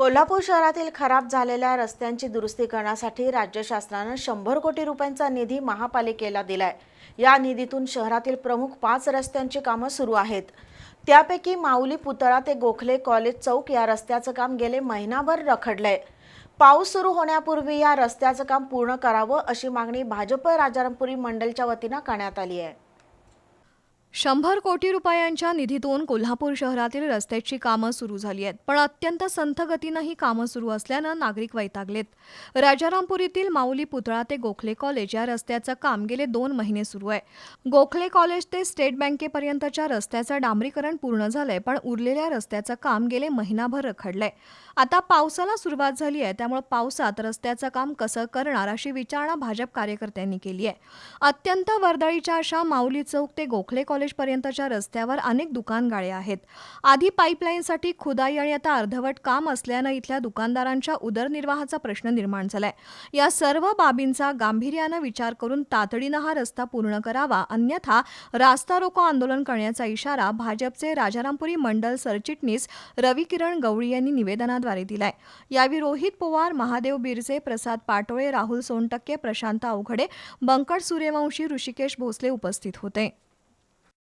कोल्हापूर शहरातील खराब झालेल्या रस्त्यांची दुरुस्ती करण्यासाठी राज्य शासनानं शंभर कोटी रुपयांचा निधी महापालिकेला दिलाय. या निधीतून शहरातील प्रमुख पाच रस्त्यांची कामं सुरू आहेत. त्यापैकी माऊली पुतळा ते गोखले कॉलेज चौक या रस्त्याचं काम गेले महिनाभर रखडलंय. पाऊस सुरू होण्यापूर्वी या रस्त्याचं काम पूर्ण करावं अशी मागणी भाजप राजारामपुरी मंडलच्या वतीनं करण्यात आली आहे. शंभर कोटी रुपयांच्या निधीतून कोल्हापूर शहरातील रस्त्याची कामं सुरू झाली आहेत पण अत्यंत संथ गतीनं ही कामं सुरू असल्यानं नागरिक वैतागलेत. राजारामपुरीतील माऊली पुतळा ते गोखले कॉलेज या रस्त्याचं काम गेले दोन महिने सुरू आहे. गोखले कॉलेज ते स्टेट बँकेपर्यंतच्या रस्त्याचं डांबरीकरण पूर्ण झालंय पण उरलेल्या रस्त्याचं काम गेले महिनाभर रखडलंय. आता पावसाला सुरुवात झाली आहे त्यामुळे पावसात रस्त्याचं काम कसं करणार अशी विचारणा भाजप कार्यकर्त्यांनी केली आहे. अत्यंत वर्दळीच्या अशा माऊली चौक ते गोखले कॉलेज कॉलेजपर्यंतच्या रस्त्यावर अनेक दुकानगाळे आहेत. आधी पाईपलाईनसाठी खुदाई आणि आता अर्धवट काम असल्यानं इथल्या दुकानदारांच्या उदरनिर्वाहाचा प्रश्न निर्माण झालाय. या सर्व बाबींचा गांभीर्यानं विचार करून तातडीनं हा रस्ता पूर्ण करावा अन्यथा रास्ता रोको आंदोलन करण्याचा इशारा भाजपचे राजारामपुरी मंडल सरचिटणीस रवी किरण गवळी यांनी निवेदनाद्वारे दिलाय. यावेळी रोहित पवार महादेव बिरजे प्रसाद पाटोळे राहुल सोनटक्के प्रशांत अवघडे बंकट सूर्यवंशी ऋषिकेश भोसले उपस्थित होते.